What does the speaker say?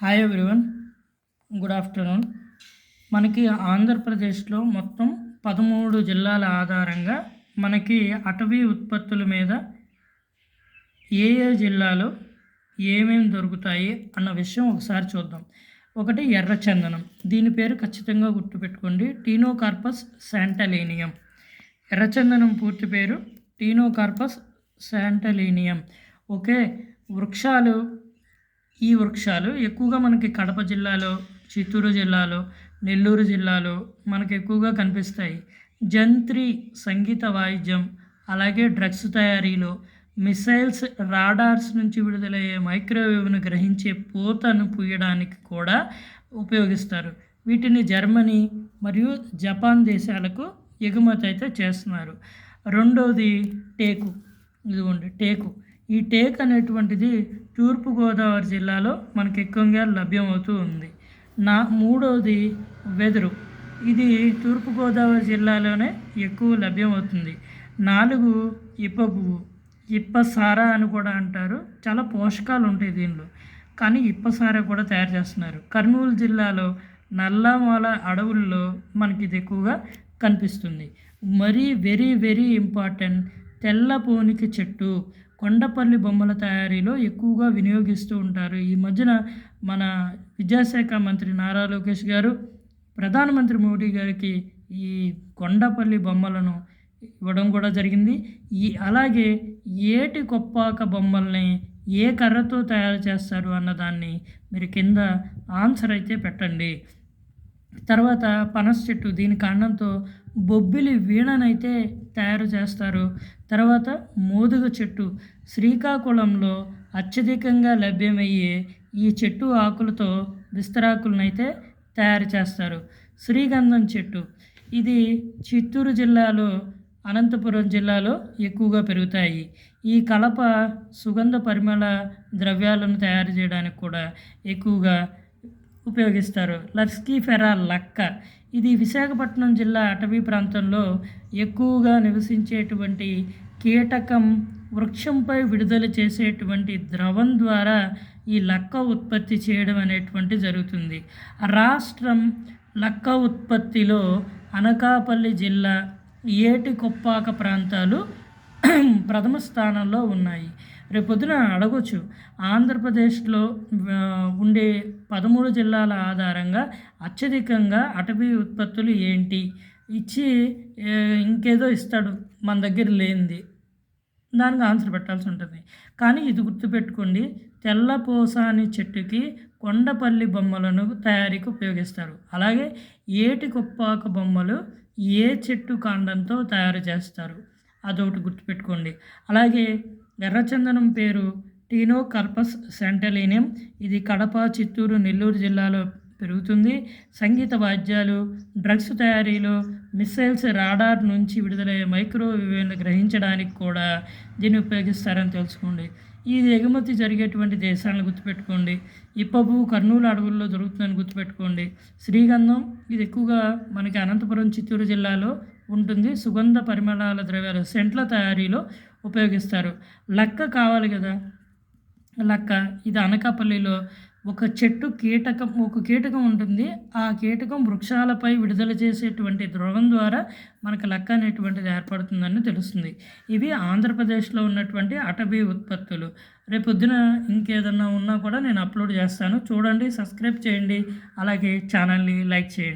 Hi everyone good afternoon మనకి ఆంధ్రప్రదేశ్లో మొత్తం పదమూడు జిల్లాల ఆధారంగా మనకి అటవీ ఉత్పత్తుల మీద ఏ ఏ జిల్లాలో ఏమేమి దొరుకుతాయి అన్న విషయం ఒకసారి చూద్దాం. ఒకటి ఎర్రచందనం దీని పేరు ఖచ్చితంగా గుర్తుపెట్టుకోండి. టీనోకార్పస్ శాంటలీనియం ఎర్రచందనం పూర్తి పేరు టీనోకార్పస్ శాంటలీనియం ఓకే వృక్షాలు ఈ వృక్షాలు ఎక్కువగా మనకి కడప జిల్లాలో చిత్తూరు జిల్లాలో నెల్లూరు జిల్లాలో మనకు ఎక్కువగా కనిపిస్తాయి. జంత్రి సంగీత వాయిద్యం అలాగే డ్రగ్స్ తయారీలో మిసైల్స్ రాడార్స్ నుంచి విడుదలయ్యే మైక్రోవేవ్ను గ్రహించే పూతను పూయడానికి కూడా ఉపయోగిస్తారు. వీటిని జర్మనీ మరియు జపాన్ దేశాలకు ఎగుమతి అయితే చేస్తున్నారు. రెండవది టేకు. ఇదిగోండి టేకు. ఈ టేక్ అనేటువంటిది తూర్పుగోదావరి జిల్లాలో మనకి ఎక్కువగా లభ్యమవుతూ ఉంది నా మూడవది వెదురు. ఇది తూర్పుగోదావరి జిల్లాలోనే ఎక్కువ లభ్యమవుతుంది. నాలుగు ఇప్ప పువ్వు ఇప్ప సారా అని కూడా అంటారు. చాలా పోషకాలు ఉంటాయి దీనిలో. కానీ ఇప్ప సారా కూడా తయారు చేస్తున్నారు. కర్నూలు జిల్లాలో నల్లమల అడవుల్లో మనకి ఇది ఎక్కువగా కనిపిస్తుంది. మరీ వెరీ వెరీ ఇంపార్టెంట్ తెల్ల పోనికి చెట్టు. కొండపల్లి బొమ్మల తయారీలో ఎక్కువగా వినియోగిస్తూ ఉంటారు. ఈ మధ్యన మన విద్యాశాఖ మంత్రి నారా లోకేష్ గారు ప్రధానమంత్రి మోడీ గారికి ఈ కొండపల్లి బొమ్మలను ఇవ్వడం కూడా జరిగింది. ఈ అలాగే ఏటి కొప్పాక బొమ్మల్ని ఏ కర్రతో తయారు చేస్తారు అన్నదాన్ని మీరు కింద ఆన్సర్ అయితే పెట్టండి. తర్వాత పనస చెట్టు దీని కాండంతో బొబ్బిలి వీణనైతే తయారు చేస్తారు. తర్వాత మోదుగ చెట్టు శ్రీకాకుళంలో అత్యధికంగా లభ్యమయ్యే ఈ చెట్టు ఆకులతో విస్తరాకులనైతే తయారు చేస్తారు. శ్రీగంధం చెట్టు ఇది చిత్తూరు జిల్లాలో అనంతపురం జిల్లాలో ఎక్కువగా పెరుగుతాయి. ఈ కలప సుగంధ పరిమళ ద్రవ్యాలను తయారు చేయడానికి కూడా ఎక్కువగా ఉపయోగిస్తారు. లస్కీఫెరా లక్క. ఇది విశాఖపట్నం జిల్లా అటవీ ప్రాంతంలో ఎక్కువగా నివసించేటువంటి కీటకం వృక్షంపై విడుదల చేసేటువంటి ద్రవం ద్వారా ఈ లక్క ఉత్పత్తి చేయడం అనేటువంటి జరుగుతుంది. రాష్ట్రం లక్క ఉత్పత్తిలో అనకాపల్లి జిల్లా ఏటికొప్పాక ప్రాంతాలు ప్రథమ స్థానంలో ఉన్నాయి. రేపొద్దున అడగొచ్చు. ఆంధ్రప్రదేశ్లో ఉండే పదమూడు జిల్లాల ఆధారంగా అత్యధికంగా అటవీ ఉత్పత్తులు ఏంటి? ఇచ్చి ఇంకేదో ఇస్తాడు మన దగ్గర లేనిది. దానికి ఆన్సర్ పెట్టాల్సి ఉంటుంది. కానీ ఇది గుర్తుపెట్టుకోండి తెల్లపోసాని చెట్టుకి కొండపల్లి బొమ్మలను తయారీకి ఉపయోగిస్తారు. అలాగే ఏటి కుప్పాక బొమ్మలు ఏ చెట్టు కాండంతో తయారు చేస్తారు? అదొకటి గుర్తుపెట్టుకోండి. అలాగే ఎర్రచందనం పేరు టీనో కర్పస్ సెంటలీనియం. ఇది కడప చిత్తూరు నెల్లూరు జిల్లాలో పెరుగుతుంది. సంగీత వాద్యాలు డ్రగ్స్ తయారీలో మిస్సైల్స్ రాడార్ నుంచి విడుదలయ్యే మైక్రోవేవ్ను గ్రహించడానికి కూడా దీన్ని ఉపయోగిస్తారని తెలుసుకోండి. ఇది ఎగుమతి జరిగేటువంటి దేశాలను గుర్తుపెట్టుకోండి. ఇప్పపు కర్నూలు అడవుల్లో దొరుకుతుందని గుర్తుపెట్టుకోండి. శ్రీగంధం ఇది ఎక్కువగా మనకి అనంతపురం చిత్తూరు జిల్లాలో ఉంటుంది. సుగంధ పరిమళాల ద్రవ్యాలు సెంట్ల తయారీలో ఉపయోగిస్తారు. లక్క కావాలి కదా? లక్క ఇది అనకాపల్లిలో ఒక చెట్టు కీటకం ఒక కీటకం ఉంటుంది. ఆ కీటకం వృక్షాలపై విడుదల చేసేటువంటి ద్రవం ద్వారా మనకు లక్క అనేటువంటిది ఏర్పడుతుందని తెలుస్తుంది. ఇవి ఆంధ్రప్రదేశ్లో ఉన్నటువంటి అటవీ ఉత్పత్తులు. రేపొద్దున ఇంకేదన్నా ఉన్నా కూడా నేను అప్లోడ్ చేస్తాను. చూడండి సబ్స్క్రైబ్ చేయండి. అలాగే ఛానల్ని లైక్ చేయండి.